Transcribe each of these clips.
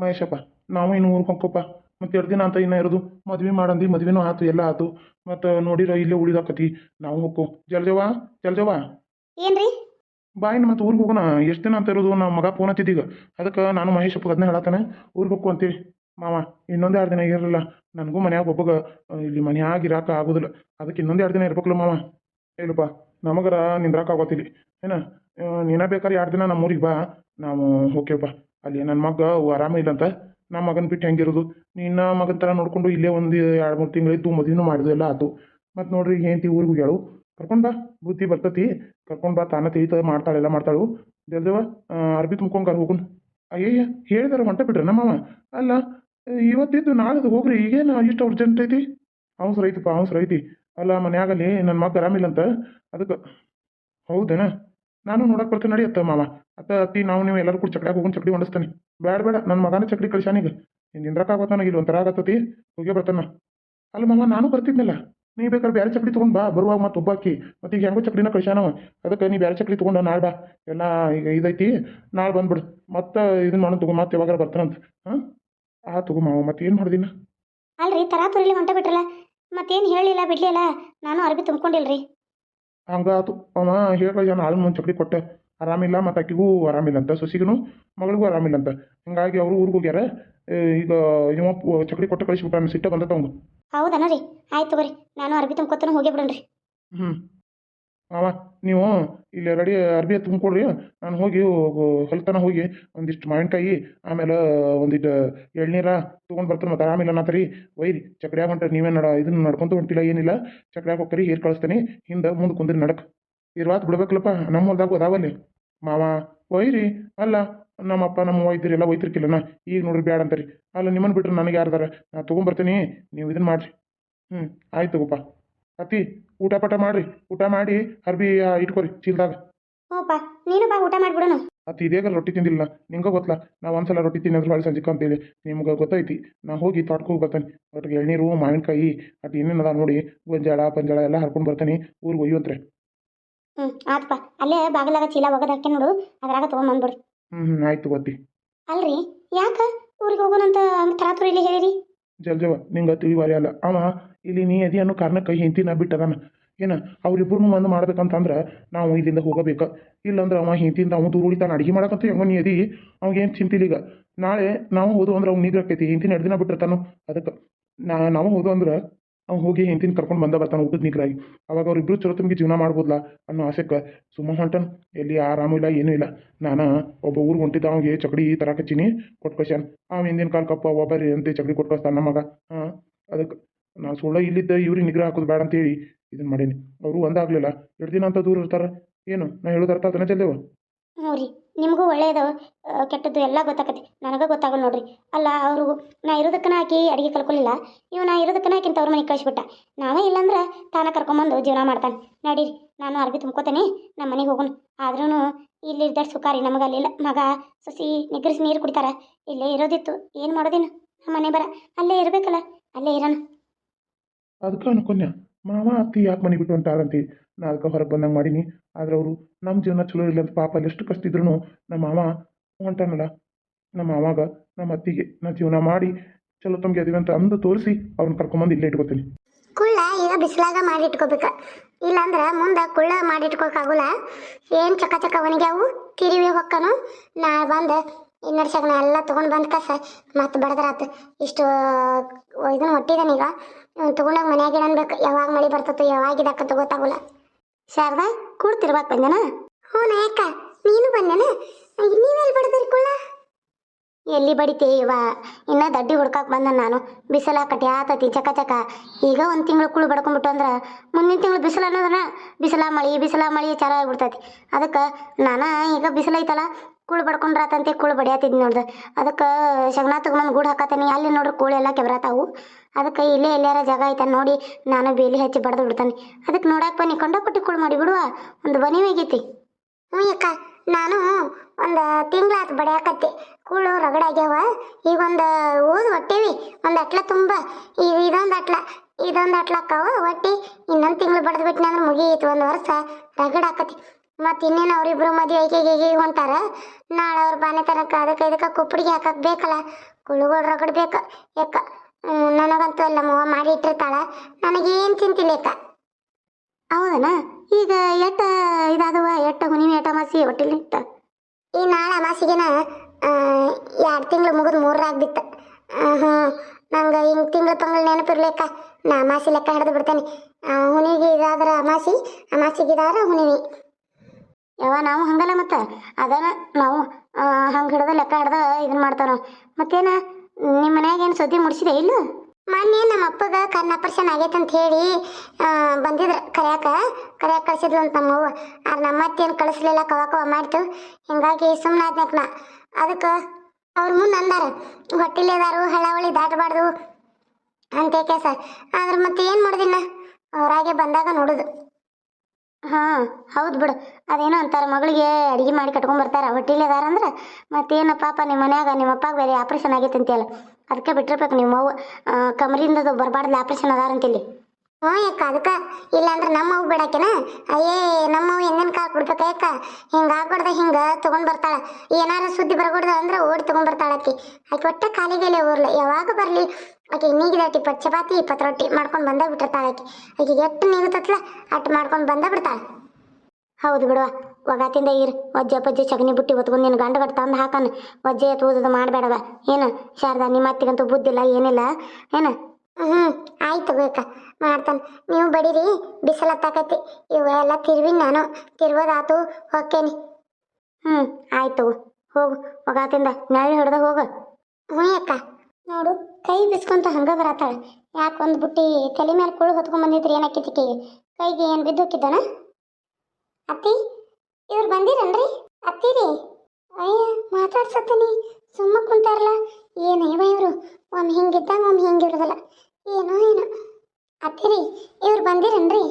ಮಹೇಶಪ್ಪ ನಾವು ಇನ್ನು ಊರಿಗೆ ಹೊಂಕೋಪ್ಪ ಮತ್ತು ಎರಡು ದಿನ ಅಂತ ಇನ್ನೂ ಇರೋದು. ಮದುವೆ ಮಾಡಂದು ಮದುವೆನೂ ಆತು ಎಲ್ಲ ಆತು. ಮತ್ತು ನೋಡಿರ ಇಲ್ಲೇ ಉಳಿದಾಕತಿ. ನಾವು ಹೊಕ್ಕು ಜಲ್ಜವ ಜಲ್ಜವ ಏನ್ರಿ? ಬಾಯಿನ ಮತ್ತು ಊರಿಗೆ ಹೋಗೋಣ. ಎಷ್ಟು ದಿನ ಅಂತ ಇರೋದು? ನಮ್ಮ ಮಗ ಫೋನ್ ಹತ್ತಿದ್ದೀಗ ಅದಕ್ಕೆ ನಾನು ಮಹೇಶಪ್ಪ ಅದನ್ನ ಹೇಳತ್ತಾನೆ ಊರಿಗೆ ಹೋಗ್ಕು ಅಂತೇಳಿ ಮಾವ ಇನ್ನೊಂದು ಎರಡು ದಿನ ಇರಲ್ಲ. ನನಗೂ ಮನ್ಯಾಗ ಒಬ್ಬಗ ಇಲ್ಲಿ ಮನ್ಯಾಗ ಇರಾಕ ಆಗೋದಿಲ್ಲ. ಅದಕ್ಕೆ ಇನ್ನೊಂದು ಎರಡು ದಿನ ಇರ್ಬೇಕಲ್ಲ ಮಾವ. ಹೇಳಪ್ಪ ನಮಗರ ನಿಂದ್ರಾಕ ಆಗೋತಿಲ್ಲ. ಏನ? ನೀನ ಬೇಕಾದ್ರೆ ಎರಡು ದಿನ ನಮ್ಮ ಊರಿಗೆ ಬಾ. ನಾವು ಹೋಗ್ಯಪ್ಪ ಅಲ್ಲಿ ನನ್ನ ಮಗ ಆರಾಮ ಇಲ್ಲಂತ ನಮ್ಮ ಮಗನ ಬಿಟ್ಟು ಹೆಂಗಿರೋದು? ನಿನ್ನ ಮಗನ ಥರ ನೋಡಿಕೊಂಡು ಇಲ್ಲೇ ಒಂದು ಎರಡು ಮೂರು ತಿಂಗಳಿದ್ದು ಮದುವೆನೂ ಮಾಡಿದ್ವಿ ಎಲ್ಲ ಆಯ್ತು ಮತ್ತು ನೋಡ್ರಿ, ಹೆಂಡತಿ ಊರಿಗೆ ಹೋಗ್ಯಾಳು. ಕರ್ಕೊಂಡು ಬಾ, ಬುದ್ಧಿ ಬರ್ತತಿ. ಕರ್ಕೊಂಡು ಬಾ, ತಾನ ತೀತ ಮಾಡ್ತಾಳೆ, ಎಲ್ಲ ಮಾಡ್ತಾಳು. ಜಲ್ದೇವ ಅರ್ಬಿ ತುಂಬ್ಕೊಂಗಾರ ಹೋಗುನ್. ಅಯ್ಯಯ್ಯ, ಹೇಳಿದಾರೆ ಹೊಂಟ ಬಿಡ್ರಿ ನಮ್ಮವ ಅಲ್ಲ, ಇವತ್ತಿದ್ದು ನಾಳೆದು ಹೋಗ್ರಿ, ಈಗೇನು ಇಷ್ಟು ಅರ್ಜೆಂಟ್ ಐತಿ? ಅವಸರ ಐತಿಪ್ಪ, ಅವಸರ ಐತಿ. ಅಲ್ಲ, ಮನ್ಯಾಗಲ್ಲಿ ನನ್ನ ಮಗ ಆರಾಮಿಲ್ಲಂತ, ಅದಕ್ಕೆ, ಹೌದೇನ? ನಾನು ನೋಡಕ್ ಬರ್ತೀನಿ ನಡಿ ಅತ್ತ ಮಾವ. ಅತ್ತ ಅತ್ತಿ, ನಾವು ನೀವು ಎಲ್ಲರೂ ಕೂಡ ಚಕಡ್ಯಾಗ ಹೋಗಿ ಚಕಡಿ ಹೊಂಡಿಸ್ತಾನೆ. ಬೇಡ ಬೇಡ ನನ್ನ ಮಗನ ಚಕಡಿ ಕಳಿಸಾನೀಗ ನೀನು ನಿಂದ್ರಕ್ಕಾಗತ್ತ ನನಗೆ ಇಲ್ಲಿ ಒಂಥರ ಆಗತ್ತತಿ. ಹೋಗಿ ಬರ್ತಾನ ಅಲ್ಲ ಮಾವ, ನಾನು ಬರ್ತಿದ್ನಲ್ಲ. ನೀ ಬೇಕಾದ್ರೆ ಬೇರೆ ಚಕಡಿ ತೊಗೊಂಡು ಬಾ, ಬರುವಾಗ ಮತ್ತೆ ಒಬ್ಬಾಕಿ. ಮತ್ತೆ ಈಗ ಹೆಂಗೋ ಚಕಡಿನ ಕಳ್ಸ್ಯಾನವ ಅದಕ್ಕೆ ನೀ ಬೇರೆ ಚಕಡಿ ತೊಗೊಂಡು ನಾಳೆ ಬಾ. ಎಲ್ಲ ಈಗ ಇದೈತಿ, ನಾಳೆ ಬಂದ್ಬಿಡು. ಮತ್ತೆ ಇದನ್ನ ಮಾಡೋಣ ತಗೋ ಮತ್ತೆ ಯಾವಾಗ ಬರ್ತಾನಂತ. ಹಾಂ? ಆ ತಗೋ ಮಾವ ಮತ್ತೆ ಏನು ಮಾಡ್ದಿನ ಅಲ್ರಿ, ತರಾತುರಿಲಿ ಹೊಂಟ ಬಿಟ್ರಲ್ಲ. ಮತ್ತೇನು ಹೇಳಿಲ್ಲ ಬಿಡ್ಲಿಲ್ಲ. ನಾನು ಅರ್ಬಿ ತುಂಬ್ಕೊಂಡಿಲ್ರಿ. ಹಂಗಾತು ಅವ ಹೇಳಿ ಆಳು ಮುಂಚೆ ಚಕಡಿ ಕೊಟ್ಟೆ. ಆರಾಮಿಲ್ಲ ಮತ್ತು ಆಕಿಗೂ ಆರಾಮಿಲ್ಲ ಅಂತ. ಸೊಸಿಗೂ ಮಗಳಿಗೂ ಆರಾಮಿಲ್ಲ ಅಂತ. ಹಿಂಗಾಗಿ ಅವರು ಊರಿಗೆ ಹೋಗ್ಯಾರ. ಈಗ ಇವ ಚಕ್ಡಿ ಕೊಟ್ಟು ಕಳಿಸ್ಬಿಟ್ಟಾನ ಸಿಟ್ಟ ಬಂದತ್ತ ಅವ್ನು ಹೌದನ ರೀ. ಆಯ್ತು ತಗೋರಿ. ನಾನು ಅರ್ಬಿ ತುಂಬ್ಕೊತಾನೆ ಹೋಗಿ ರೀ ಹ್ಞೂ ಅವ ನೀವು ಇಲ್ಲಿ ರೆಡಿ, ಅರ್ಬಿ ತುಂಬಿಕೊಡ್ರಿ ನಾನು ಹೋಗಿ ಹೊಲ್ತನ ಹೋಗಿ ಒಂದಿಷ್ಟು ಮಾವಿನಕಾಯಿ, ಆಮೇಲೆ ಒಂದಿಟ್ಟು ಎಳ್ನೀರ ತೊಗೊಂಡು ಬರ್ತೀನಿ ಮತ್ತು ಆರಾಮಿಲ್ಲ ನಾತರಿ ಒಯ್ರಿ ಚಕಡ್ಯಾಗ ಹೊಂಟ್ರೆ, ನೀವೇ ನಡ, ಇದನ್ನ ನಡ್ಕೊಂತ ಹೊಂಟಿಲ್ಲ, ಏನಿಲ್ಲ. ಚಕಡ್ಯಾಗ ಹೋಗ್ತಾರೆ ಹೀರ್ ಕಳಿಸ್ತೀನಿ. ಹಿಂದೆ ಮುಂದೆ ಕುಂದ್ರಿ ನಡಕ್. ಇರ್ವಾತ್ ಬಿಡ್ಬೇಕಲ್ಲಪ್ಪ, ನಮ್ಮ ಹೊಲ್ದಾಗ ಅದಾವಲ್ಲಿ. ಮಾವ, ಒಯ್ರಿ, ಅಲ್ಲ ನಮ್ಮಪ್ಪ ನಮ್ಮ ಒಯ್ದಿರಿ ಎಲ್ಲ ಒಯ್ತಿರ್ಕಿಲ್ಲನ. ಈಗ ನೋಡ್ರಿ ಬ್ಯಾಡ ಅಂತಾರಿ ಅಲ್ಲ ನಿಮ್ಮನ್ನು ಬಿಟ್ರೆ ನನಗೆ ಯಾರ್ದಾರ ನಾ ತೊಗೊಂಬರ್ತೀನಿ, ನೀವು ಇದನ್ನ ಮಾಡಿರಿ. ಹ್ಞೂ ಆಯ್ತು ತಗೋಪ್ಪ ಅತ್ತಿ ಊಟ ಪಟ ಮಾಡ್ರಿ. ಊಟ ಮಾಡಿ ಅರ್ಬಿ ಇಟ್ಕೊರಿ ಚೀಲ್ದಾಗ. ಹ್ಞೂಪ್ಪ ನೀನು ಬಾ ಊಟ ಮಾಡ್ಬಿಡೋಣ. ಅತ್ತಿ ಇದೇಗ ರೊಟ್ಟಿ ತಿಂದಿಲ್ಲ. ನಿಂಗೆ ಗೊತ್ತಲ್ಲ ನಾವು ಒಂದ್ಸಲ ರೊಟ್ಟಿ ತಿನ್ನೋದ್ರ ಭಾಳ ಸಂಜಿಕ ಅಂತೇಳಿ. ನಿಮ್ಗೆ ಗೊತ್ತೈತಿ ನಾ ಹೋಗಿ ತೋಟಕ್ಕೆ ಹೋಗಿ ಬರ್ತಾನೆ. ಒಟ್ಟಿಗೆ ಎಳ್ನೀರು ಮಾವಿನಕಾಯಿ ಅದು ಏನೇನು ಅದ ನೋಡಿ. ಗೊಂಜಾಳ ಪಂಜಾಳ ಎಲ್ಲ ಹರ್ಕೊಂಡು ಬರ್ತಾನೆ. ಊರಿಗೆ ಒಯ್ಯುವಂತ್ರೆ ಹ್ಞೂ ಆತಪ್ಪ ಅಲ್ಲೇ ಬಾಗಿಲಾಗ ಚೀಲ ಒಗದು ಹಾಕಿ ನೋಡು. ಅದ್ರಾಗ ತೊಗೊಂಬಂದ್ಬಿಡು ಹ್ಞೂ ಹ್ಞೂ ಆಯ್ತು ಗೊತ್ತಿ ಅಲ್ರಿ ಯಾಕ? ಊರಿಗೆ ಹೋಗೋಣಂತ ಅಂತ ತರಾತುರಿಲಿ ಹೇಳಿರಿ. ಜಲ್ಜವ ನಿಂಗೆ ತಿಳಿವಾರಿ ಅಲ್ಲ. ಅವ, ಇಲ್ಲಿ ನೀ ಅದಿ ಅನ್ನೋ ಕಾರಣಕ್ಕೆ ನಾ ಬಿಟ್ಟದಾನ ಏನು ಅವ್ರಿಬ್ರು ಒಂದು ಮಾಡ್ಬೇಕಂತಂದ್ರೆ ನಾವು ಇಲ್ಲಿಂದ ಹೋಗಬೇಕು. ಇಲ್ಲಂದ್ರೆ ಅವ ಹೆಂಡತಿಯಿಂದ ಅವ್ನು ದೂರ ಉಳಿತಾನ. ಅಡಿಗೆ ಮಾಡಕಂತ ಹೆಂಗೋ ನೀ ಅದಿ ಚಿಂತಿಲ್ಲ ಈಗ. ನಾಳೆ ನಾವು ಹೋದು ಅಂದ್ರೆ ಅವ್ನು ನಿಗ್ರಾಕೈತಿ ಹೆಂಡತಿನ ಎರಡು ದಿನ ಬಿಟ್ಟಿರ್ತಾನು ಅದಕ್ಕೆ. ನಾ, ನಾವು ಹೋದು ಅಂದ್ರೆ ಅವ್ನು ಹೋಗಿ ಹೆಂಡತಿನ ಕರ್ಕೊಂಡು ಬಂದ ಬರ್ತಾನೆ ಊಟದ ನಿಗ್ರಾಗಿ ಅವಾಗ ಅವ್ರಿಬ್ರು ಚಲೋ ತುಂಬಿ ಜೀವನ ಮಾಡ್ಬೋದಲ್ಲ ಅನ್ನೋ ಆಸೆಕ್ಕೆ ಸುಮ್ಮ ಹೊಂಟನ್ ಎಲ್ಲಿ ಆರಾಮು ಇಲ್ಲ, ಏನೂ ಇಲ್ಲ. ನಾನು ಒಬ್ಬ ಊರಿಗೆ ಹೊಂಟಿದ್ದ ಅವ್ನಿಗೆ ಚಕಡಿ ತರಾಕಚ್ಚೀನಿ ಕೊಟ್ಟು ಕಳ್ಸ್ಯಾನ ಅವ ಹಿಂದಿನ ಕಾಲ ಕಪ್ಪ ಒಬ್ಬರಿ ಅಂತ ಚಕಡಿ ಕೊಟ್ಟು ನಮಗ ಹಾಂ ಅದಕ್ಕೆ ನಾನು ಸುಳ್ಳ ಇಲ್ಲಿದ್ದ ಇವ್ರಿಗೆ ನಿಗ್ರಹ ಹಾಕೋದು ಬೇಡ ಅಂತೇಳಿ ಇದನ್ನ ಮಾಡೀನಿ. ಅವರು ಒಂದಾಗಲಿಲ್ಲ ಎರಡು ದಿನ ಅಂತ ದೂರ ಇರ್ತಾರೆ? ಏನು? ನಾ ಹೇಳೋದು ಅರ್ಥ ಅದನ್ನ ಜಲ್ದೇವ ಹ್ಞೂ ರೀ, ನಿಮಗೂ ಒಳ್ಳೆಯದು ಕೆಟ್ಟದ್ದು ಎಲ್ಲ ಗೊತ್ತಾಕತಿ ನನಗೆ ಗೊತ್ತಾಗಲ್ಲ ನೋಡ್ರಿ. ಅಲ್ಲ, ಅವರು, ನಾ ಇರೋದಕ್ಕನ ಆಕಿ ಅಡಿಗೆ ಕಲ್ಕೊಲಿಲ್ಲ, ಇವ ನಾ ಇರೋದಕ್ಕನ ಹಾಕಿಂತ ಅವ್ರ ಮನೆಗೆ ಕಳಿಸ್ಬಿಟ್ಟ. ನಾವೇ ಇಲ್ಲಾಂದ್ರೆ ತಾನ ಕರ್ಕೊಂಬಂದು ಜೀವನ ಮಾಡ್ತಾನೆ. ನಡೀರಿ, ನಾನು ಅರ್ಬಿ ತುಂಬ್ಕೋತೇನೆ ನಮ್ಮ ಮನೆಗೆ ಹೋಗೋಣ ಆದ್ರೂ ಇಲ್ಲಿ ಇದ್ದಷ್ಟು ರೀ ನಮಗೆ ಅಲ್ಲಿಲ್ಲ ಮಗ, ಸಸಿ ನಿಗ್ರಿಸಿ ನೀರು ಕುಡಿತಾರ. ಇಲ್ಲೇ ಇರೋದಿತ್ತು, ಏನು ಮಾಡೋದೇನು? ನಮ್ಮ ಮನೆ ಬರ, ಅಲ್ಲೇ ಇರಬೇಕಲ್ಲ, ಅಲ್ಲೇ ಇರೋಣ ಅದಕ್ಕೆ ಅನ್ಕೊಂಡೆ, ಮಾವ ಅತ್ತಿ ಯಾಕೆ ಮನೆ ಬಿಟ್ಟು ಹೊಂಟಾರಂತಿ? ನಾ ಅದಕ್ಕೆ ಹೊರಗೆ ಬಂದಂಗೆ ಮಾಡೀನಿ. ಆದ್ರೆ ಅವರು ನಮ್ಮ ಜೀವನ ಚಲೋ ಇಲ್ಲ ಅಂತ ಪಾಪ ಅಲ್ಲಿ ಎಷ್ಟು ಕಷ್ಟ ನಮ್ಮ ಮಾವ ಹೊಂಟಾನಲ್ಲ. ನಮ್ಮ ಮಾವಾಗ, ನಮ್ಮ ಅತ್ತಿಗೆ ನಾ ಜೀವನ ಮಾಡಿ ಚಲೋ ತಮ್ಗೆ ಅದೀವಿ ಅಂತ ಅಂದು ತೋರಿಸಿ ಅವ್ರನ್ನ ಕರ್ಕೊಂಬಂದು ಇಲ್ಲೇ ಇಟ್ಕೋತೀನಿ. ಕುಳ್ಳ ಈಗ ಬಿಸಿಲಾಗ ಮಾಡಿಟ್ಕೋಬೇಕು ಇಲ್ಲಾಂದ್ರೆ ಮುಂದೆ ಕುಳ್ಳ ಮಾಡಿಟ್ಕೋಕಾಗಲ್ಲ ಏನು ಚಕ ಚಕ ಒಣಗ್ಯಾವು, ತಿರಿವಿ ಹೊಕ್ಕನು. ನಾ ಬಂದು ಇನ್ನೊಂದು ಸಗಣ ಎಲ್ಲ ತೊಗೊಂಡು ಬಂದು ಕಸ. ಮತ್ತೆ ಬಡದ್ರಾತು ಇಷ್ಟು ಇದನ್ನು ಒಟ್ಟಿದಾನೀಗ. ತೊಗೊಂಡೋಗಿ ಮನ್ಯಾಗ ಇಡನ್ಬೇಕು ಯಾವಾಗ ಮಳೆ ಬರ್ತತೋ ಯಾವಾಗ ಇದಾಕತ್ತೋ ಗೊತ್ತಾಗಲ್ಲ ಶಾರದಾ ಕೂಡ್ತಿರ್ಬೇಕು ಬಂದನ? ಹ್ಞೂ ನಾಯಕ ನೀನು ಬಂದನ? ನೀವೆಲ್ಲಿ ಬಡದ್ರಿ ಕುಳ ಎಲ್ಲಿ ಬಡಿತೆ ಇವ? ಇನ್ನ ದಡ್ಡಿ ಹುಡ್ಕಾಕ್ ಬಂದ ನಾನು. ಬಿಸಿಲ ಕಟ್ಟಿ ಆತತಿ ಚಕ ಚಕ. ಈಗ ಒಂದು ತಿಂಗಳು ಕುಳು ಬಡ್ಕೊಂಡ್ಬಿಟ್ಟು ಅಂದ್ರೆ ಮುಂದಿನ ತಿಂಗಳು ಬಿಸಿಲು ಅನ್ನೋದನ್ನ ಬಿಸಿಲ ಮಳಿ ಬಿಸಿಲ ಮಳಿ, ಚಾರ ಆಗ್ಬಿಡ್ತೈತಿ. ಅದಕ್ಕೆ ನಾನು ಈಗ ಬಿಸಿಲ ಐತಲ್ಲ ಕುಳು ಬಡ್ಕೊಂಡ್ರಾತಂತೆ ಕುಳು ಬಡಿಯಾತಿದ್ ನೋಡ್ದ. ಅದಕ್ಕೆ ಶಗನ ತಗೊಂಬಂದು ಗೂಡು ಹಾಕತಾನೆ ಅಲ್ಲಿ ನೋಡ್ರಿ ಕೂಳೆಲ್ಲ ಕೆಬರಾತಾವು. ಅದಕ್ಕೆ ಇಲ್ಲೇ ಎಲ್ಲಾರ ಜಾಗ ಐತ ನೋಡಿ ನಾನು ಬೇಲಿ ಹಚ್ಚಿ ಬಡ್ದು ಬಿಡ್ತಾನೆ. ಅದಕ್ಕೆ ನೋಡಕ್ಕೆ ಬನ್ನಿ ಕೊಂಡಪಟ್ಟಿ ಕುಳು ಮಾಡಿ ಬಿಡುವ. ಒಂದು ಬನಿ ಆಗೈತಿ ಹ್ಞೂ ಅಕ್ಕ, ನಾನು ಒಂದು ತಿಂಗಳಾತು ಬಡಿಯಾಕತ್ತಿ. ಕೂಳು ರಗಡಾಗ್ಯಾವ ಈಗ ಒಂದು ಓದ್ ಹೊಟ್ಟೆವಿ ಒಂದು ಅಟ್ಲ ತುಂಬ. ಈಗ ಇದೊಂದು ಅಟ್ಲ ಇದೊಂದು ಅಟ್ಲ ಅಕ್ಕಾವ. ಒಟ್ಟಿ ಇನ್ನೊಂದು ತಿಂಗಳು ಬಡ್ದು ಬಿಟ್ನೆ ಅಂದ್ರೆ ಮುಗಿಯಿತು ಒಂದು ವರ್ಷ ರಗಡ ಆಕತಿ ಮತ್ತು ಇನ್ನೇನು ಅವರಿಬ್ರು ಮದುವೆ ಐಕೆಗೆ ಹೊಂಟಾರ? ನಾಳೆ ಅವ್ರ ಬಾನೆ ತನಕ ಅದಕ್ಕೆ ಇದಕ್ಕೆ ಕುಪ್ಪಡಿಗೆ ಹಾಕಕ್ಕೆ ಬೇಕಲ್ಲ? ಕುಳುಗಳು ರಗಡ್ ಬೇಕು. ಯಾಕ ನನಗಂತೂ ಎಲ್ಲ ಮವ ಮಾಡಿ ಇಟ್ಟಿರ್ತಾಳ. ನನಗೇನು ಚಿಂತಿಲ್ಲ ಯಾಕ ಹೌದನ? ಈಗ ಎಟ್ಟ ಇದಾದವ? ಎಟ್ಟ ಹುಣ್ಣಿಮೆ ಎಟ್ಟ ಮಾಸಿ ಇತ್ತ ಈ ನಾಳೆ ಅಮಾಸಿಗೆನ ಎರಡು ತಿಂಗಳು ಮುಗಿದು ಮೂರಾಗ ಬಿತ್ತ ಹ್ಞೂ ನಂಗೆ ಹಿಂಗೆ ತಿಂಗಳು ತಿಂಗಳು ನೆನಪಿರ್ಲೇಕ ನಾ ಅಮಾಸಿ ಲೆಕ್ಕ ಹಿಡಿದು ಬಿಡ್ತೇನೆ. ಹುಣಿಗೆ ಇದಾದ್ರೆ ಅಮಾಸಿ ಅಮಾಸಿಗಿದಾರ ಇದಾದ್ರೆ ಯಾವ ನಾವು ಹಂಗಲ್ಲ ಮತ್ತೆ. ಅದನ್ನ ನಾವು ಹಂಗೆ ಹಿಡ್ದ ಲೆಕ್ಕ ಹಿಡ್ದ ಇದನ್ನ ಮಾಡ್ತಾವ ನಾವು ಮತ್ತೇನ ನಿಮ್ಮ ಮನ್ಯಾಗ ಏನು ಸುದ್ದಿ ಮುಡಿಸಿದೆ ಇಲ್ಲ? ಮೊನ್ನೆ ನಮ್ಮ ಅಪ್ಪಗ ಕಣ್ಣು ಆಪರೇಷನ್ ಆಗೈತೆ ಅಂತ ಹೇಳಿ ಬಂದಿದ್ರು ಕರ್ಯಾಕ. ಕರ್ಯಾಕ ಕಳ್ಸಿದ್ಲು ಅಂತ ನಮ್ಮವ್ವ ಆದ್ರೆ ನಮ್ಮ ಅತ್ತೇನು ಕಳಿಸ್ಲಿಲ್ಲ ಕವ ಕವ ಮಾಡ್ತು. ಹಿಂಗಾಗಿ ಸುಮ್ಮನೆ ಆದ್ನಕ್ ನಾ ಅದಕ್ಕೆ ಅವ್ರ ಮುಂದೆ ಅಂದಾರ ಹೊಟ್ಟಿಲೇದಾರು ಹಳಾವಳಿ ದಾಟಬಾರ್ದು ಅಂತೇಕೆ ಸರ್ ಆದ್ರೆ ಮತ್ತೆ ಏನು ಮಾಡೋದಿನ್ನ? ಅವರಾಗೆ ಬಂದಾಗ ನೋಡುದು. ಹಾಂ, ಹೌದು ಬಿಡು. ಅದೇನೋ ಅಂತಾರೆ, ಮಗಳಿಗೆ ಅಡಿಗೆ ಮಾಡಿ ಕಟ್ಕೊಂಡ್ ಬರ್ತಾರ. ಹೊಟ್ಟಿಲಿ ಅದಾರ ಅಂದ್ರೆ ಮತ್ತೇನು ಪಾಪ ನಿಮ್ಮ ಮನ್ಯಾಗ ನಿಮ್ಮ ಅಪ್ಪಾಗ ಬೇರೆ ಆಪ್ರೇಷನ್ ಆಗೈತೆ ಅಂತೀಯಲ್ಲ. ಅದಕ್ಕೆ ಬಿಟ್ಟಿರ್ಬೇಕು ನಿಮ್ಮ ಅವ್ವ. ಬರಬಾರ್ದು ಆಪ್ರೇಷನ್ ಅದಾರ ಅಂತಿಲ್ಲಿ ಹ್ಞೂ ಅಕ್ಕ, ಅದಕ್ಕೆ ಇಲ್ಲಾಂದ್ರೆ ನಮ್ಮ ಅವು ಬಿಡಾಕಿನ? ಅಯ್ಯೇ ನಮ್ಮವ್ ಹೆಂಗನ್ ಕಾಳು ಕೊಡ್ಬೇಕ ಯಾಕ ಹಿಂಗೆ ಆಗ್ಬಾರ್ದ, ಹಿಂಗೆ ತೊಗೊಂಡ್ ಬರ್ತಾಳ. ಏನಾರ ಸುದ್ದಿ ಬರಬಾರ್ದು ಅಂದ್ರೆ ಓಡಿ ತೊಗೊಂಡ್ ಬರ್ತಾಳ ಆಕಿ. ಆಕೆ ಒಟ್ಟ ಕಾಲಿಗೆಲೆ ಊರ್ಲ ಯಾವಾಗ ಬರಲಿ? ಆಕೆ ನೀಗಿದಾಟಿ ಇಪ್ಪತ್ತು ಚಪಾತಿ, ಇಪ್ಪತ್ತು ರೊಟ್ಟಿ ಮಾಡ್ಕೊಂಡು ಬಂದ ಬಿಟ್ಟಿರ್ತಾಳ ಆಕೆ. ಆಕೆಗೆ ಎಷ್ಟು ನೀಗುತ್ತತ್ಲ ಅಟ್ಟು ಮಾಡ್ಕೊಂಡು ಬಂದ ಬಿಡ್ತಾಳ. ಹೌದು ಬಿಡುವ, ಒಗಾತಿಂದ ಇರ್, ಒಜ್ಜೆ ಪಜ್ಜೆ ಚಗನಿ ಬುಟ್ಟಿ ಹೊತ್ಕೊಂಡು ನಿನ್ನ ಗಂಡ ಗಟ್ಟ ತಂದು ಹಾಕನು. ಒಜ್ಜೆ ತೂದದು ಮಾಡಬೇಡವ. ಏನು, ಶಾರದಾ, ನಿಮ್ಮ ಅತ್ತಿಗಂತೂ ಬುದ್ಧಿಲ್ಲ, ಏನಿಲ್ಲ. ಏನು? ಹ್ಞೂ ಆಯ್ತು ಬೇಕ ಮಾಡ್ತಾನೆ. ನೀವು ಬಡೀರಿ ಬಿಸಿಲ ಹತ್ತಾಕೈತಿ ಇವೆಲ್ಲ ತಿರ್ವಿ ನಾನು. ತಿರ್ವದಾತು, ಹೊಕ್ಕೇನಿ. ಹ್ಞೂ ಆಯ್ತು. ಹೋಗು ಹೋಗಾತಿಂದ ನಾಳೆ ಹಿಡ್ದ ಹೋಗು. ಹ್ಞೂ ಅಕ್ಕ, ನೋಡು, ಕೈ ಬಿಸ್ಕೊಂತ ಹಂಗ ಬರತ್ತಾಳ. ಯಾಕೆ ಒಂದು ಬುಟ್ಟಿ ತಲೆ ಮೇಲೆ ಕುಳು ಹೊತ್ಕೊಂಡ್ ಬಂದಿದ್ರಿ, ಏನಾಕೈತಿ ಕೈಗೆ? ಕೈಗೆ ಏನು ಬಿದ್ದು ಹೋಗಿದ್ದಾನ ಅತ್ತಿ, ಇವ್ರು ಬಂದಿರನ್ರಿ? ಅತ್ತಿರಿ ಅಯ್ಯ, ಮಾತಾಡ್ಸತ್ತೀನಿ. ಸುಮ್ಮ ಕುಂತಾರಲ್ಲ ಏನೇವ ಇವರು? ಒಮ್ಮೆ ಹಿಂಗಿದ್ದಾಗ ಒಮ್ಮೆ ಹಿಂಗಿರೋದಲ್ಲ ಏನೋ ಏನೋ. ಅತ್ತಿರಿ, ಇವ್ರು ಬಂದಿರನ್ರಿ?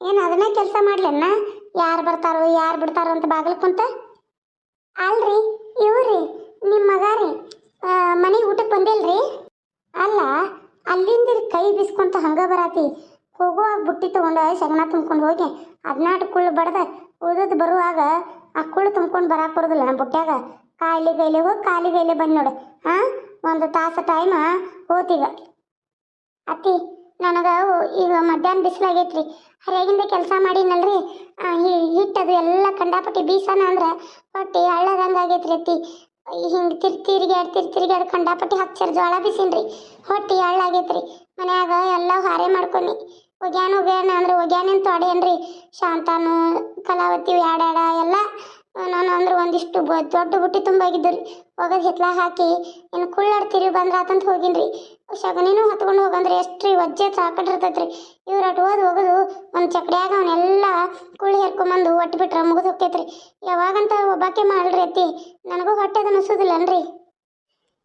ಏನು ಅದನ್ನೇ ಕೆಲಸ ಮಾಡ್ಲನ್ನ ಯಾರು ಬರ್ತಾರೋ, ಯಾರು ಬಿಡ್ತಾರೋ ಅಂತ ಬಾಗಿಲು ಕುಂತ? ಅಲ್ರಿ, ಇವ್ರಿ ನಿಮ್ಮ ಮಗ ರೀ ಮನೆಗೆ ಊಟಕ್ಕೆ ಬಂದಿಲ್ರಿ? ಅಲ್ಲ, ಅಲ್ಲಿಂದ ಕೈ ಬಿಸ್ಕೊಂತ ಹಂಗ ಬರಾತಿ. ಹೋಗುವಾಗ ಬುಟ್ಟಿ ತೊಗೊಂಡು ಶಗನ ತುಂಬ್ಕೊಂಡು ಹೋಗಿ, ಹದಿನಾಲ್ಕು ಕುಳ್ಳು ಬಡ್ದ ಉಳಿದದ್ದು ಬರುವಾಗ ಆ ಕುಳ್ಳು ತುಂಬ್ಕೊಂಡು ಬರಕ್ಕೆ ಬರೋದಿಲ್ಲ ನಮ್ಮ ಬುಟ್ಟ್ಯಾಗ. ಕಾಯಿಲೆ ಗೈಲೆ ಹೋಗಿ ಖಾಲಿ ಗೈಲೆ ಬಂದು ನೋಡು. ಹಾಂ ಒಂದು ತಾಸು ಟೈಮ ಹೋತೀಗ. ಅತ್ತಿ ನನಗೆ ಈಗ ಮಧ್ಯಾಹ್ನ ಬಿಸಿಲಾಗೈತ್ರಿ. ಹರಿಯಾಗಿಂದ ಕೆಲಸ ಮಾಡಿನಲ್ರಿ. ಹಿಟ್ಟದು ಎಲ್ಲ ಕಂಡಾಪಟ್ಟಿ ಬೀಸನ ಅಂದ್ರೆ ಹೊಟ್ಟೆ ಹಳ್ಳದಂಗೆ ಆಗೈತ್ರಿ ಅತ್ತಿ. ಹಿಂಗೆ ತಿರ್, ತಿರ್ಗ್ಯಾಡ್ ತಿರ್, ತಿರ್ಗ್ಯಾಡ್ ಕಂಡಾಪಟ್ಟಿ ಹಚ್ಚರ್ ಜೋಳ ಬಿಸಿನ್ರಿ. ಹೊಟ್ಟಿ ಹಳ್ಳಾಗೈತ್ರಿ ಮನ್ಯಾಗ ಎಲ್ಲ ಹಾರೆ ಮಾಡ್ಕೊನಿ ಒಗ್ಯಾನ ಒಗ್ಯಾನ ಅಂದ್ರೆ ಒಗ್ಯಾನೇನು ತೊಡೇನ್ರಿ ಶಾಂತಾನು, ಕಲಾವತಿ ಯಾಡ್ಯಾಡ ಎಲ್ಲ ನಾನು ಅಂದ್ರೆ ಒಂದಿಷ್ಟು ದೊಡ್ಡ ಬುಟ್ಟಿ ತುಂಬಾಗಿದ್ದು ರೀ ಒಗದ್ ಹಿತ್ಲ ಹಾಕಿ ಇನ್ನು ಕುಳ್ಳಾಡ್ತೀರಿ ಬಂದ್ರಾತಂತ ಹೋಗಿನ್ರಿ. ಶಗನಿನೂ ಹೊತ್ಕೊಂಡು ಹೋಗಂದ್ರೆ ಎಷ್ಟು ರೀ ವಜ್ಜೆ ಸಾಕಟ್ಟಿರ್ತೈತ್ರಿ ಇವ್ರು ಅಟ್ ಹೋದ್ ಹೋಗೋದು, ಒಂದು ಚಕ್ಡಿಯಾಗ ಅವನ್ನೆಲ್ಲ ಕುಳಿ ಹರ್ಕೊಂಬಂದು ಒಟ್ಟು ಬಿಟ್ರೆ ಮುಗಿದು ಹೋಗ್ತೈತ್ರಿ ಯಾವಾಗಂತ ಒಬ್ಬಾಕೆ ಮಾಡ್ರಿ ಅತ್ತಿ, ನನಗೂ ಹೊಟ್ಟೆ ಅನಿಸೋದಿಲ್ಲನ್ರಿ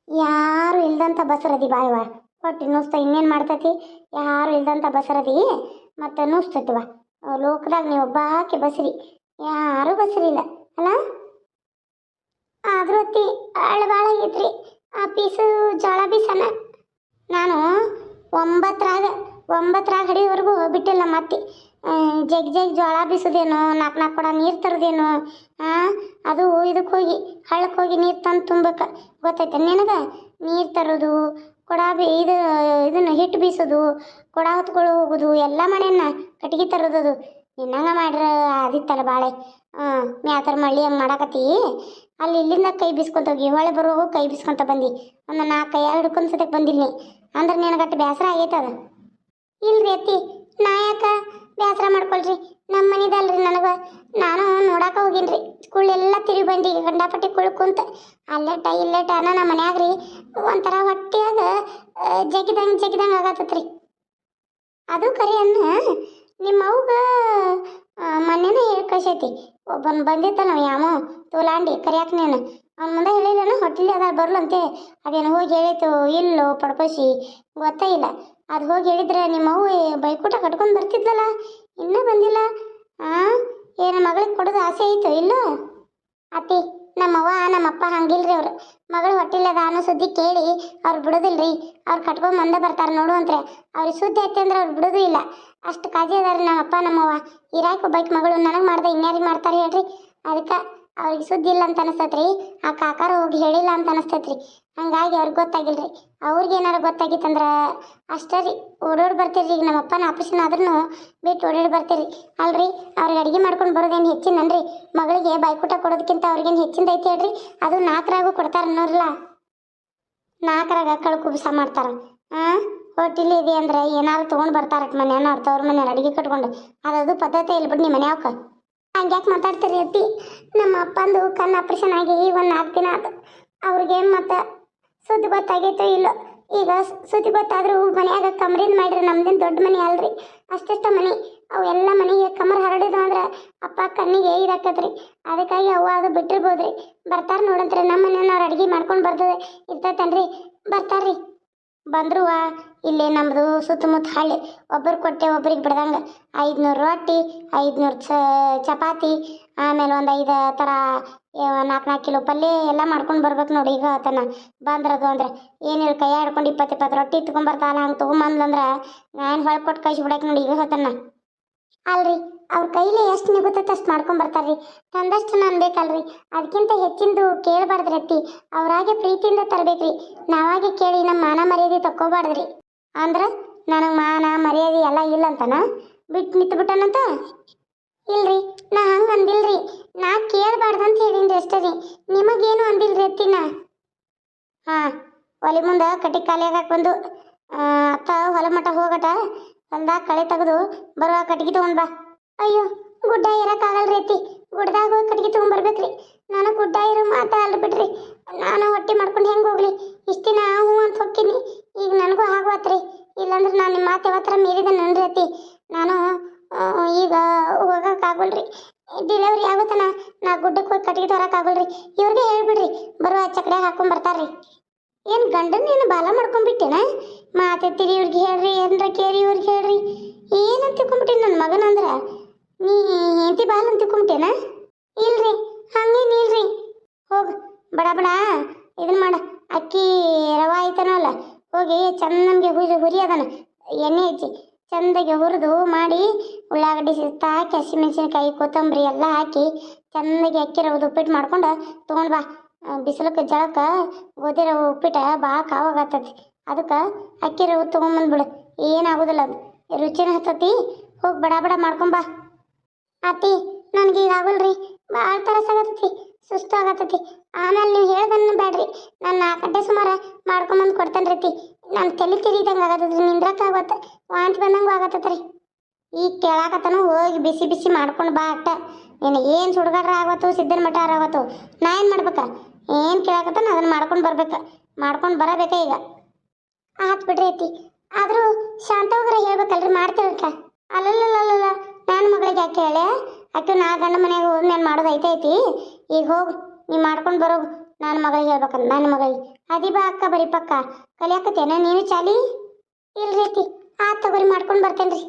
ಯಾರು ಇಲ್ದಂಥ ಬಸರದಿ ಬಾಯವ ಹೊಟ್ಟೆ ನುಸ್ತ ಇನ್ನೇನು ಮಾಡ್ತೈತಿ? ಯಾರು ಇಲ್ದಂಥ ಬಸರದಿ? ಮತ್ತೆ ನುಸ್ತೈತಿವ. ಲೋಕದಾಗ ನೀವು ಒಬ್ಬಾಕೆ ಬಸರಿ. ಯಾರು ಬಸರಿಲ್ಲ ಅಲ್ಲ ಆದ್ರೂ ಅತ್ತಿ ಅಳ್ಬಾಳಾಗಿತ್ರಿ ಆ ಪೀಸು ಜೋಳ ಬೀಸನ. ನಾನು ಒಂಬತ್ತರಾಗ ಒಂಬತ್ತರಾಗ ಹಡಿವರೆಗೂ ಬಿಟ್ಟಿಲ್ಲ ಮತ್ತೆ. ಜಗ್ ಜಗ್ ಜೋಳ ಬೀಸೋದೇನೋ ನಾಲ್ಕು ನಾಲ್ಕು ಕೊಡ ನೀರು ತರದೇನು ಅದು ಇದಕ್ಕೆ ಹೋಗಿ ಹಳ್ಳಕ್ಕೆ ಹೋಗಿ ನೀರು ತಂದು ತುಂಬಕ ಗೊತ್ತೈತೆ ನಿನಗೆ? ನೀರು ತರೋದು, ಕೊಡ ಬಿ, ಇದು, ಇದನ್ನು ಹಿಟ್ಟು ಬೀಸೋದು, ಕೊಡ ಹೊತ್ಕೊಳ್ಳೋ ಹೋಗೋದು, ಎಲ್ಲ ಮಾಡ್ಯಾನ ಕಟ್ಗೆ ತರೋದದು. ನಿನ್ನಂಗ ಮಾಡ್ರೆ, ಆದಿತ್ತಲ್ಲ ಬಾಳೆ. ಹಾಂ ಥರ ಮಳ್ಳಿ ಹಂಗೆ ಮಾಡಾಕತ್ತಿ. ಅಲ್ಲಿ ಇಲ್ಲಿಂದ ಕೈ ಬೀಸ್ಕೊಂತ ಹೋಗಿ, ಹೊಳೆ ಬರುವಾಗ ಕೈ ಬೀಸ್ಕೊಂತ ಬಂದಿ. ಒಂದು ನಾಲ್ಕು ಕೈ ಹಿಡ್ಕೊಂಡು ಸತಕ್ಕೆ ಬಂದಿಲ್ಲ ಅಂದ್ರೆ ನಿನಗಟ್ಟು ಬೇಸರ ಆಗೈತದ ಇಲ್ರಿ ಅತ್ತಿ, ನಾ ಯಾಕ ಬೇಸರ ಮಾಡ್ಕೊಳ್ರಿ? ನಮ್ಮ ಮನಿದಲ್ರಿ ನನಗೆ. ನಾನು ನೋಡಾಕ ಹೋಗಿನ್ರಿ. ಕುಳ್ಳೆಲ್ಲ ತಿರುಗಿ ಬಂದಿ. ಗಂಡಾಪಟ್ಟಿ ಕುಳ್ಕುಂತ ಅಲ್ಲೇಟ ಇಲ್ಲೇಟ ಅನ್ನ ನಮ್ಮ ಮನ್ಯಾಗ ರೀ ಒಂಥರ ಹೊಟ್ಟೆಯಾಗ ಜಗಿದಂಗೆ ಜಗಿದಂಗೆ ಆಗತ್ತತ್ರಿ. ಅದು ಕರಿ ಅನ್ನ ನಿಮ್ಮ ಅವ್ಗ ಮೊನ್ನೆನೇ ಹೇಳಿ ಕಳ್ಸೈತಿ ಒಬ್ಬನ್ ಬಂದಿತ್ತ ನಾವು ಯಾಮೋ, ತೋಲಾಂಡಿ, ಕರಿಯಾಕ ನೀನು. ಅವ್ನ ಮುಂದೆ ಹೇಳಿಲ್ಲೇನು ಹೊಟ್ಟೆಲಿ ಅದ ಬರ್ಲಂತೆ ಅದೇನು ಹೋಗಿ ಹೇಳಿತು ಇಲ್ಲೋ ಪಡ್ಪಸಿ ಗೊತ್ತೇ ಇಲ್ಲ. ಅದು ಹೋಗಿ ಹೇಳಿದ್ರೆ ನಿಮ್ಮ ಅವ್ವ ಬೈಕೂಟ ಕಟ್ಕೊಂಡು ಬರ್ತಿದ್ಲಲ್ಲ, ಇನ್ನೂ ಬಂದಿಲ್ಲ. ಆ, ಏನು ಮಗಳಿಗೆ ಕೊಡೋದು ಆಸೆ ಆಯಿತು ಇಲ್ಲ? ಅತ್ತಿ, ನಮ್ಮವ್ವ, ನಮ್ಮಪ್ಪ ಹಂಗಿಲ್ರಿ ಅವ್ರು. ಮಗಳು ಹೊಟ್ಟಿಲ್ಲದ ಅನ್ನೋ ಸುದ್ದಿ ಕೇಳಿ, ಅವ್ರು ಬಿಡೋದಿಲ್ರಿ. ಅವ್ರು ಕಟ್ಕೊಂಡು ಮಂದ ಬರ್ತಾರೆ ನೋಡು ಅಂತಾರೆ. ಅವ್ರಿಗೆ ಸುದ್ದಿ ಐತೆ ಅಂದ್ರೆ ಅವ್ರು ಬಿಡೋದು ಇಲ್ಲ. ಅಷ್ಟು ಕಾಜಿ ಅದಾರ ನಮ್ಮಪ್ಪ, ನಮ್ಮವ್ವ. ಇರಾಕ್ ಒಬ್ಬಾಕಿ ಮಗಳು ನನಗೆ ಮಾಡ್ದೆ, ಇನ್ಯಾರಿಗೆ ಮಾಡ್ತಾರೆ ಹೇಳ್ರಿ. ಅದಕ್ಕೆ ಅವ್ರಿಗೆ ಸುದ್ದಿ ಇಲ್ಲ ಅಂತ ಅನಿಸ್ತೈತ್ರಿ ಆ ಕಾಕಾರ ಹೋಗಿ ಹೇಳಿಲ್ಲ ಅಂತ ಅನಿಸ್ತೈತ್ರಿ ಹಂಗಾಗಿ ಅವ್ರಿಗೆ ಗೊತ್ತಾಗಿಲ್ರಿ. ಅವ್ರಿಗೆ ಏನಾರು ಗೊತ್ತಾಗಿತ್ತಂದ್ರೆ ಅಷ್ಟೇ ರೀ. ಓಡೋಡಿ ಬರ್ತೀರಿ ಈಗ ನಮ್ಮ ಅಪ್ಪನ ಆಪರೇಷನ್ ಆದ್ರೂ ಬಿಟ್ಟು ಓಡಾಡಿ ಬರ್ತೀರಿ. ಅಲ್ರಿ, ಅವ್ರಿಗೆ ಅಡುಗೆ ಮಾಡ್ಕೊಂಡು ಬರೋದೇನು ಹೆಚ್ಚಿನನ್ರಿ ಮಗಳಿಗೆ ಬಾಯ್ಕೂಟ ಕೊಡೋದಕ್ಕಿಂತ ಅವ್ರಿಗೇನು ಹೆಚ್ಚಿಂದ ಐತಿ ಹೇಳ್ರಿ? ಅದು ನಾಲ್ಕರಾಗೂ ಕೊಡ್ತಾರ ಅನ್ನೋರಲ್ಲ ನಾಲ್ಕರಾಗ ಕಳು ಕುಬ್ಸ ಮಾಡ್ತಾರ. ಹಾಂ ಹೋಟೆಲ್ ಇದೆ ಅಂದ್ರೆ ಏನಾದ್ರು ತೊಗೊಂಡು ಬರ್ತಾರಕ್ಕೆ ಮನೆಯನ್ನ ಅವ್ರ ತವ್ರ ಮನೆ ಅಡುಗೆ ಕಟ್ಕೊಂಡು. ಅದು ಪದ್ಧತಿ ಬಿಡಿ ನಿಮ್ಮ ಮನ್ಯಾವಕ ಹಂಗ್ಯಾಕೆ ಮಾತಾಡ್ತಾರೆ ಅತ್ತಿ? ನಮ್ಮ ಅಪ್ಪಂದು ಕಣ್ಣು ಆಪರೇಷನ್ ಆಗಿ ಒಂದು ನಾಲ್ಕು ದಿನ ಆತು. ಅವ್ರಿಗೆ ಮತ್ತೆ ಸುದ್ದಿ ಗೊತ್ತಾಗೈತೋ ಇಲ್ಲೋ? ಈಗ ಸುದ್ದಿ ಗೊತ್ತಾದ್ರೂ ಮನೆಯಾಗ ಕಮರಿಂದ ಮಾಡಿರಿ, ನಮ್ದೇನು ದೊಡ್ಡ ಮನೆ ಅಲ್ರಿ. ಅಷ್ಟಷ್ಟ ಮನೆ. ಅವು ಎಲ್ಲ ಮನೆಗೆ ಕಮರ್ ಹರಡಿದ್ರು ಅಂದ್ರೆ ಅಪ್ಪ ಕಣ್ಣಿಗೆ ಇದಾಕತ್ರಿ. ಅದಕ್ಕಾಗಿ ಅವ್ವ ಅದು ಬಿಟ್ಟಿರ್ಬೋದ್ರಿ. ಬರ್ತಾರ ನೋಡಂತ್ರಿ. ನಮ್ಮ ಮನೆಯವ್ರು ಅಡ್ಗೆ ಮಾಡ್ಕೊಂಡು ಬರ್ತದೆ ಇರ್ತೈತನ್ರಿ. ಬರ್ತಾರ್ರಿ. ಬಂದ್ರುವ? ಇಲ್ಲಿ ನಮ್ಮದು ಸುತ್ತಮುತ್ತ ಹಳ್ಳಿ. ಒಬ್ಬರು ಕೊಟ್ಟೆ, ಒಬ್ರಿಗೆ ಬಿಡ್ದಂಗೆ. ಐದುನೂರು ರೊಟ್ಟಿ, ಐದುನೂರು ಚಪಾತಿ, ಆಮೇಲೆ ಒಂದು ಐದು ಥರ ನಾಲ್ಕು ನಾಲ್ಕು ಕಿಲೋ ಪಲ್ಯ ಎಲ್ಲ ಮಾಡ್ಕೊಂಡು ಬರ್ಬೇಕು ನೋಡಿ ಈಗ ತನ ಬಂದ್ರದು ಅಂದ್ರೆ. ಏನಿಲ್ಲ ಕೈ ಆಡ್ಕೊಂಡು ಇಪ್ಪತ್ತು ಇಪ್ಪತ್ತು ರೊಟ್ಟಿ ತೊಗೊಂಬರ್ತಾಳ ಹಂಗೆ ತೊಗೊಂಬಂದ್ಲಂದ್ರೆ ನಾನು ಹೊಳ್ ಕೊಟ್ಟು ಕಳ್ಸಿ ಬಿಡಕ್ಕೆ ನೋಡಿ ಈಗ ಹೋತನ ಅಲ್ರಿ, ಅವ್ರ ಕೈಲಿ ಎಷ್ಟು ನಿಗುತ್ತೈತೆ ಅಷ್ಟು ಮಾಡ್ಕೊಂಡ್ ಬರ್ತಾರ್ರಿ. ತಂದಷ್ಟು ನಾನು ಬೇಕಲ್ರಿ. ಅದಕ್ಕಿಂತ ಹೆಚ್ಚಿಂದು ಕೇಳಬಾರ್ದ್ರಿ ಅತ್ತಿ. ಅವ್ರಾಗೆ ಪ್ರೀತಿಯಿಂದ ತರಬೇಕ್ರಿ. ನಾವಾಗೆ ಕೇಳಿ ನಮ್ಮ ಮಾನ ಮರ್ಯಾದೆ ತಕ್ಕೋಬಾರ್ದ್ರಿ. ಅಂದ್ರೆ ನನಗೆ ಮಾನ, ಮರ್ಯಾದೆ ಎಲ್ಲ ಇಲ್ಲ ಅಂತನ ಬಿಟ್ಟು ನಿಂತು ಬಿಟ್ಟನಂತ ಇಲ್ರಿ, ನಾ ಹಂಗೆ ಅಂದಿಲ್ರಿ. ನಾ ಕೇಳಬಾರ್ದಂತ ಹೇಳಿನ್ರಿ ಅಷ್ಟೇ ರೀ. ನಿಮಗೇನು ಅಂದಿಲ್ರಿ ಅತ್ತಿನ? ಹಾಂ, ಒಲೆ ಮುಂದೆ ಕಟ್ಟಿ ಕಾಲಿಯಾಗ ಬಂದು ಅತ್ತ ಹೊಲ ಮಠ ಹೋಗಟ ಹೊಲ್ದಾಗ ಕಳೆ ತೆಗೆದು ಬರುವ ಕಟ್ಗೆ ತಗೊಂಡ್ ಬಾ. ಅಯ್ಯೋ, ಗುಡ್ಡ ಇರಕ್ಕಾಗಲ್ರಿ ಅತ್ತಿ. ಗುಡ್ಡದಾಗ ಹೋಗಿ ಕಟ್ಗೆ ತಗೊಂಡ್ಬರ್ಬೇಕ್ರಿ ನಾನು ಗುಡ್ಡ ಇರೋ ಮಾತಾ ಅಲ್ಲಿ ಬಿಡ್ರಿ. ನಾನು ಹೊಟ್ಟೆ ಮಾಡ್ಕೊಂಡು ಹೆಂಗೆ ಹೋಗ್ಲಿ? ಇಷ್ಟು ದಿನ ಹ್ಞೂ ಅಂತ ಆಗುವತ್ರಿ ಇಲ್ಲಾಂದ್ರೆ ನಾನು ನಿಮ್ಮ ಮಾತು ಯಾವತ್ತರ ಮೀರಿದ ನನ್ರತಿ ನಾನು ಈಗ ಹೋಗಕ್ಕಾಗಲ್ರಿ ಡೆಲಿವರಿ ಆಗುತ್ತನ ನಾ ಗುಡ್ಡಕ್ಕೆ ಹೋಗಿ ಕಟ್ಟಿಗೆ ತರಕ್ಕಾಗಲ್ರಿ ಇವ್ರಿಗೆ ಹೇಳ್ಬಿಡ್ರಿ, ಬರುವ ಚಕ್ರೆ ಹಾಕೊಂಡು ಬರ್ತಾರ್ರಿ. ಏನು ಗಂಡನ ಏನು ಬಾಲ ಮಾಡ್ಕೊಂಡ್ಬಿಟ್ಟೆನ? ಮಾತಾಡ್ತೀರಿ ಇವ್ರಿಗೆ ಹೇಳ್ರಿ, ಏನರ ಕೇರಿ ಇವ್ರಿಗೆ ಹೇಳ್ರಿ. ಏನಂತ ತಿಳ್ಕೊಂಬಿಟ್ಟಿನಿ ನನ್ನ ಮಗನ ಅಂದ್ರ? ನೀ ಹೆಂಡತಿ ಬಾಲ ಅಂತ ತಿಳ್ಕೊಂಬಿಟ್ಟೇನ ಇಲ್ರಿ ಹಂಗೇನಿಲ್ರಿ ಹೋಗ, ಬಡ ಬಡ ಇದನ್ನ ಮಾಡ ಅಕ್ಕಿ ರವಾ ಐತನಲ್ಲ ಹೋಗಿ ಚಂದಂಗೆ ಹುರಿ ಅದನ್ನು ಅದನ ಎಣ್ಣೆ ಹಚ್ಚಿ ಚಂದಗೆ ಹುರಿದು ಮಾಡಿ ಉಳ್ಳಾಗಡ್ಡಿ ಸಿಸ್ತ ಹಾಕಿ, ಹಸಿಮೆಣಸಿನಕಾಯಿ, ಕೊತ್ತಂಬರಿ ಎಲ್ಲ ಹಾಕಿ ಚಂದಗೆ ಅಕ್ಕಿ ರವದು ಉಪ್ಪಿಟ್ಟು ಮಾಡ್ಕೊಂಡು ತೊಗೊಂಡು ಬಾ. ಬಿಸಿಲಕ್ಕೆ ಜಳಕ್ಕೆ ಗೋಧಿ ರವೆ ಉಪ್ಪಿಟ್ಟು ಭಾಳ ಕಾವಾಗತ್ತತಿ ಅದಕ್ಕೆ ಅಕ್ಕಿ ರವೆ ತೊಗೊಂಬಂದ್ಬಿಡು ಏನಾಗೋದಿಲ್ಲ ಅದು. ರುಚಿನ ಹತ್ತತಿ. ಹೋಗಿ ಬಡ ಬಡ ಮಾಡ್ಕೊಂಬಾ ಅತ್ತಿ, ನನಗೆ ಈಗ ಆಗಲ್ರಿ. ಭಾಳ ತರಸಾಗತ್ತತಿ ಸುಸ್ತು ಆಗತ್ತತಿ ಆಮೇಲೆ ನೀವು ಹೇಳ್ದನ್ನು ಬೇಡ್ರಿ ನಾನು ನಾಲ್ಕು ಗಂಟೆ ಸುಮಾರು ಮಾಡ್ಕೊಂಬಂದು ಕೊಡ್ತೇನೆ ರೀತಿ ನಾನು ತಲೆ ತಿರಿದಂಗೆ ಆಗತ್ತದ್ರಿ ನಿಂದ್ರಕ್ಕಾಗತ್ತ ವಾಂತಿ ಬಂದಂಗೆ ಆಗತ್ತತ್ರಿ. ಈಗ ಕೇಳಾಕತ್ತನು, ಹೋಗಿ ಬಿಸಿ ಬಿಸಿ ಮಾಡ್ಕೊಂಡು ಬಾ ಅಟ್ಟ. ನೀನು ಏನು ಸುಡ್ಗಾಡ್ರ ಆಗತ್ತು ಸಿದ್ಧನ ಮಠ ಆಗತ್ತು ನಾ ಏನು ಮಾಡ್ಬೇಕ? ಏನು ಕೇಳಾಕತ್ತಾನ, ಅದನ್ನು ಮಾಡ್ಕೊಂಡು ಬರ್ಬೇಕು. ಮಾಡ್ಕೊಂಡು ಬರಬೇಕ ಈಗ. ಆತ್ ಬಿಡ್ರಿ ಐತಿ ಆದರೂ ಶಾಂತ ಹೋಗ್ರ ಹೇಳ್ಬೇಕಲ್ರಿ ಮಾಡ್ತೀರಕ್ಕ ಅಲ್ಲಲ್ಲಲ್ಲ ನಾನು ಮಗಳಿಗೆ ಯಾಕೆ ಹೇಳೆ ಅಕ್ಕ ನಾ ಗಂಡ ಮನೆಗೆ ಹೋಗಿ ನಾನು ಮಾಡೋದು ಐತೈತಿ. ಐತಿ ಈಗ ಹೋಗು, ನೀ ಮಾಡ್ಕೊಂಡು ಬರೋ ನನ್ನ ಮಗಳಿಗೆ ಹೇಳ್ಬೇಕಂತ ನನ್ನ ಮಗಳಿಗೆ. ಅದಿ ಬಾ ಅಕ್ಕ ಬರೀ ಪಕ್ಕ. ಕಲಿಯಾಕತ್ತೇನ ನೀನು ಚಾಲಿ? ಇಲ್ರಿ ಆ ತಗೋರಿ ಮಾಡ್ಕೊಂಡು ಬರ್ತೇನೆ ರೀ